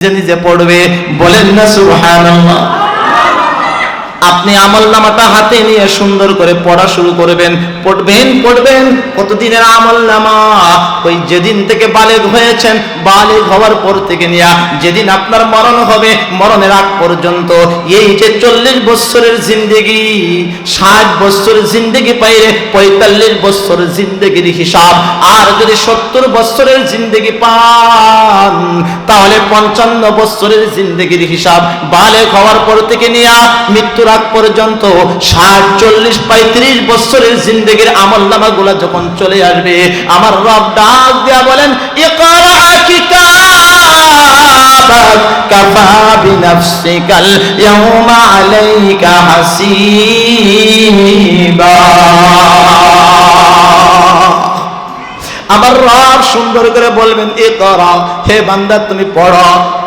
নিজে নিজে পড়বে বলেন না সুবহানাল্লাহ। আপনি আমল নামাটা হাতে নিয়ে সুন্দর করে পড়া শুরু করবেন। পড়বেন পড়বেন, কতদিনের আমল নামা ওই যেদিন থেকে বালেগ হয়েছেন, বালেগ হওয়ার পর থেকে নিয়ে যেদিন আপনার মরণ হবে, মরণের আগ পর্যন্ত এই যে চল্লিশ বছরের জিন্দেগি, ষাট বছরের জিন্দেগি পাইলে পঁয়তাল্লিশ বছর জিন্দেগির হিসাব, আর যদি সত্তর বছরের জিন্দেগি পান, তাহলে পঞ্চান্ন বছরের জিন্দেগির হিসাব। বালেগ হওয়ার পর থেকে নিয়ে মৃত্যুর আগ পর্যন্ত ষাট, চল্লিশ, পঁয়ত্রিশ বছরের জিন্দেগির আমল নামাগুলা যখন চলে আসবে, আমার রব ডাক দিয়া বলেন আমার রব সুন্দর করে বলবেন এ করা হে বান্দা, তুমি পড়ো।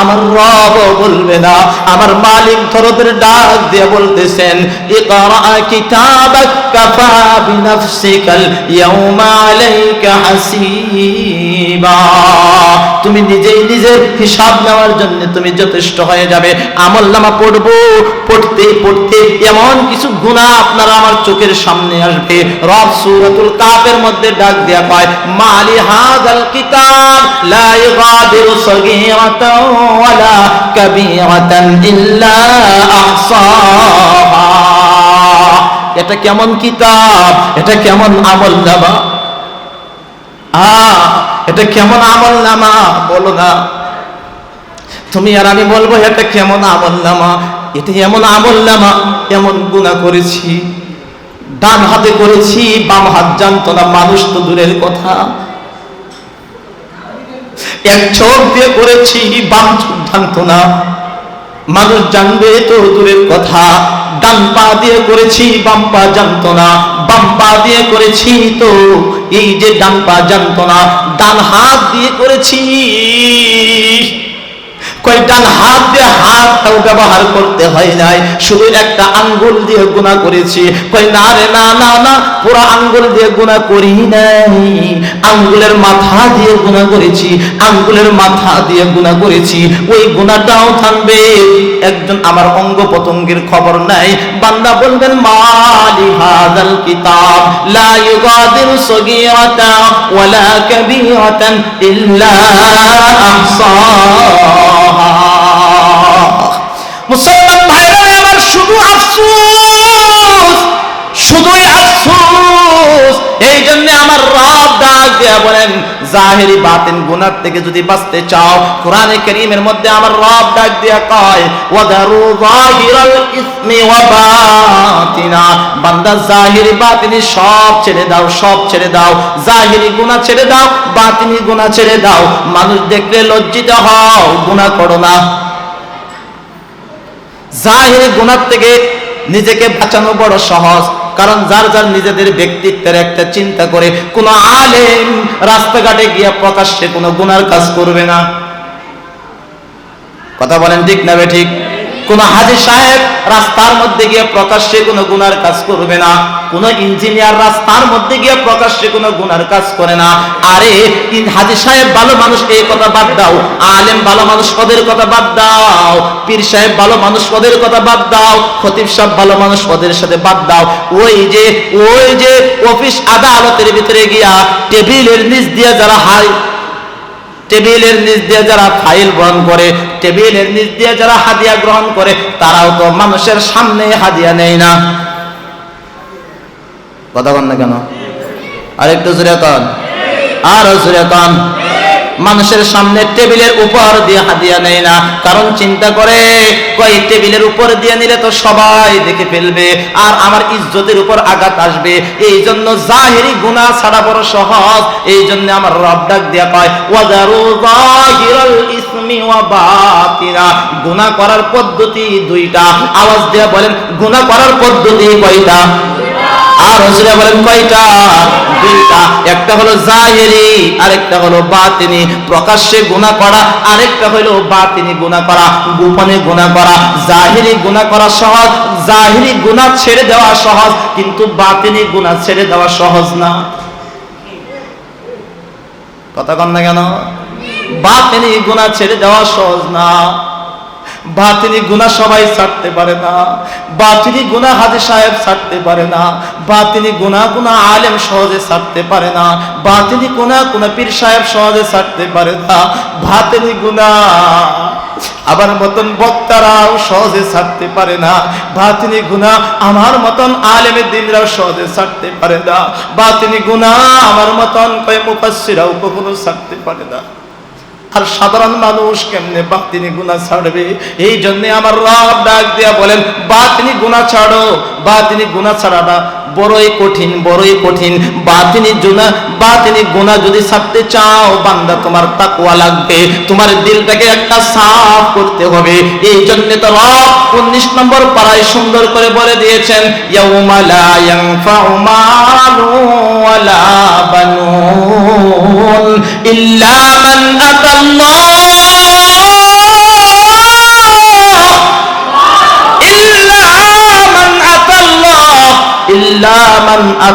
আমার রব বলবে না। আমার মালিক ধরদের ডাক দিয়ে বলতেছেন তুমি নিজেই নিজের হিসাব নেওয়ার জন্য তুমি যথেষ্ট হয়ে যাবে। আমল নামা পড়ব, পড়তে পড়তে এমন কিছু গুনাহ আপনারা আমার চোখের সামনে আসবে। রব সূরাতুল কাফের মধ্যে ডাক দেয়া কয়, মালি হাযাল কিতাব লা ইগাদিরু সগীরাতাও ওয়ালা কাবীরাতান ইল্লা আহসাহা এটা কেমন কিতাব? এটা কেমন আমল নামা আ, এটা কেমন আমল নামা বলো না। তুমি আর আমি বলব, এটা কেমন আমল নামা এটা এমন আমল নামা এমন গুণা করেছি, ডান হাতে করেছি, বাম হাত জানতো না, মানুষ তো দূরের কথা। এক চোখ দিয়ে করেছি, বাম চোখ জানতো না। মানুষ জানবে তো দূরের কথা, ডান পা দিয়ে করেছি, বাম পা জানতো না। বাম পা দিয়ে করেছি তো, এই যে ডান পা জানতো না, ডান হাত দিয়ে করেছি কয় ডান হাত দিয়ে হাতটাও ব্যবহার করতে হয় নাই। শুধু একটা আঙ্গুল দিয়ে গুণা করেছি। কই না রে, না না না, পুরো আঙ্গুল দিয়ে গুণা করি নাই। আঙ্গুলের মাথা দিয়ে গুণা করেছি, আঙ্গুলের মাথা দিয়ে গুণা করেছি। ওই গুণাটাও থাকবে একজন আমার অঙ্গ পতঙ্গের খবর নাই। বান্দা বলবেন, মালি হাদাল কিতাব, লা ইউগাদিরু সগীরাতা ওয়ালা কাবীরাতান ইল্লা আহসাহা মুসলমান ভাইরা, আমার শুধু আফসোস, শুধুই আফসোস। এই জন্য আমার রব ডাক দেয়া বলেন, জাহেরি বাতিন গুনার থেকে যদি বাঁচতে চাও, কোরআনে কারীমের মধ্যে আমার রব ডাক দেয়া কয়, ওয়াদারু জাহিরাল ইসমি ওয়া বাতিনা। বান্দা, জাহিরি বাতিনি সব ছেড়ে দাও, সব ছেড়ে দাও। জাহিরি গুনাহ ছেড়ে দাও বাতিনি গুনাহ ছেড়ে দাও। মানুষ দেখলে লজ্জিত হও, গুনাহ করো না। জাহিরি গুণার থেকে নিজেকে বাঁচানো বড় সহজ। কারণ যার যার নিজেদের ব্যক্তিত্বের একটা চিন্তা করে কোন আলেম রাস্তাঘাটে গিয়ে প্রকাশ্যে কোনো গুনার কাজ করবে না। কথা বলেন ঠিক না বে ঠিক? কোন হাজি সাহেব রাস্তার মধ্যে গিয়ে প্রকাশ্যে কোনো গুনার কাজ করবে না, কোন ইঞ্জিনিয়ার রাস্তার মধ্যে গিয়ে প্রকাশ্যে কোনো গুনার কাজ করে না। আরে হাজি সাহেব ভালো মানুষ, এই কথা বাদ দাও। আলেম ভালো মানুষ, ওদের কথা বাদ দাও। পীর সাহেব ভালো মানুষ, ওদের কথা বাদ দাও। খতিব সাহেব ভালো মানুষ, ওদের সাথে বাদ দাও। ওই যে ওই যে অফিস আদালতের ভিতরে গিয়া টেবিলের নিচ দিয়ে যারা হাই টেবিলের নিচ দিয়ে যারা ফাইল গ্রহণ করে, টেবিলের নিচ দিয়ে যারা হাদিয়া গ্রহণ করে, তারাও তো মানুষের সামনে হাদিয়া নেই না। কথা বল না কেন? আর একটু জোরে কন। আরও জুড়ে কন। মানুষের সামনে টেবিলের উপর দিয়ে হাদিয়া নেয় না। কারণ চিন্তা করে, কই টেবিলের উপর দিয়ে নিলে তো সবাই দেখে ফেলবে, আর আমার ইজ্জতের উপর আঘাত আসবে। এই জন্য জাহেরি গুনাহ ছাড়া বড় সহজ। এই জন্য আমার রব ডাক দিয়া কয় ওয়াদারু জাহিরাল ইসমি ওয়া বাতিনা। গুনাহ করার পদ্ধতি দুইটা। আওয়াজ দিয়া বলেন, গুনাহ করার পদ্ধতি কয়টা? আর হুজুরে বলেন কয়টা? দুইটা। একটা হলো জাহেরি আরেকটা হলো বাতিনি। প্রকাশ্যে গুনাহ করা, আরেকটা হলো বাতিনি গুনাহ করা, গোপনে গুনাহ করা। জাহিরি গুনাহ করা সহজ জাহিরি গুনাহ ছেড়ে দেওয়া সহজ, কিন্তু বাতিনি গুনাহ ছেড়ে দেওয়া সহজ না। কথা কন না কেন? বাতিনি গুনাহ ছেড়ে দেওয়া সহজ না। বাতিনি গুনাহ সবাই ছাড়তে পারে না। বাতিনি গুনাহ হাজি সাহেব ছাড়তে পারে না। বাতিনি গুনাহ গুনাহ আলেম সহজে ছাড়তে পারে না। বাতিনি গুনাহ গুনাহ পীর সাহেব সহজে ছাড়তে পারে না। বাতিনি গুনাহ আবার মতন বক্তারাও সহজে ছাড়তে পারে না। বাতিনি গুনাহ আমার মতন আলেমের দিনরাও সহজে ছাড়তে পারে না। বাতিনি গুনাহ আমার মতন কয় মুফাসসিরাও কখনো ছাড়তে পারে না। আর সাধারণ মানুষ কেমনে বাতিনি গুণা ছাড়বে? এই জন্য আমার রাব ডাক দিয়া বলেন বাতিনি গুণা ছাড়ো। বাতিনি গুণা ছাড়াটা বড়ই কঠিন বড়ই কঠিন। বাতিনি গুণা বাতিনি গুণা যদি ছাড়তে চাও, বান্দা তোমার তাকওয়া লাগবে। তোমার দিলটাকে একটা সাফ করতে হবে। এই জন্য তো রব 19 নম্বর পাড়ায় সুন্দর করে বলে দিয়েছেন, ইয়াউমা লা ইয়ানফাউ মালু ওয়ালা বানুন ইল্লা মান আতাল্লাহ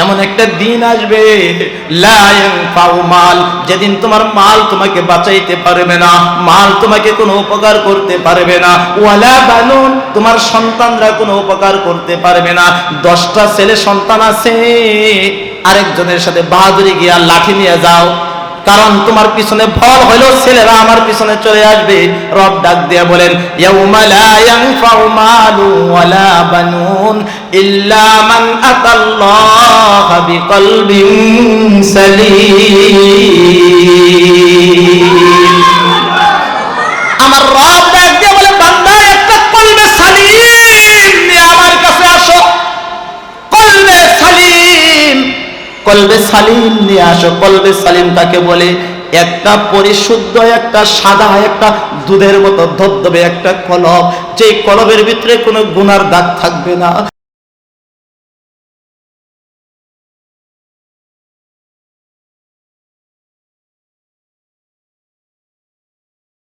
এমন একটা দিন আসবে মাল, যেদিন তোমার মাল তোমাকে বাঁচাইতে পারবে না, মাল তোমাকে কোনো উপকার করতে পারবে না, ওয়ালা বানুন, তোমার সন্তানরা কোনো উপকার করতে পারবে না, দশটা ছেলে সন্তান আছে, আরেকজনের সাথে বাহাদুরি গিয়া লাঠি নিয়ে যাও, কারণ তোমার পিছনে ফল হইল, ছেলেরা আমার পিছনে চলে আসবে, রব ডাক দিয়ে বলেন সালিম। আমার রব ডাক বলে, বান্দা, একটা কলবে সালিম আমার কাছে আসো। কলবে সালিম। কলবে সালিম নিয়ে আসো। কলবে সালিম তাকে বলে, একটা পরিশুদ্ধ, একটা সাদা, একটা দুধের মতো ধবধবে একটা কলব। যে কলবের ভিতরে কোনো গুনার দাগ থাকবে না।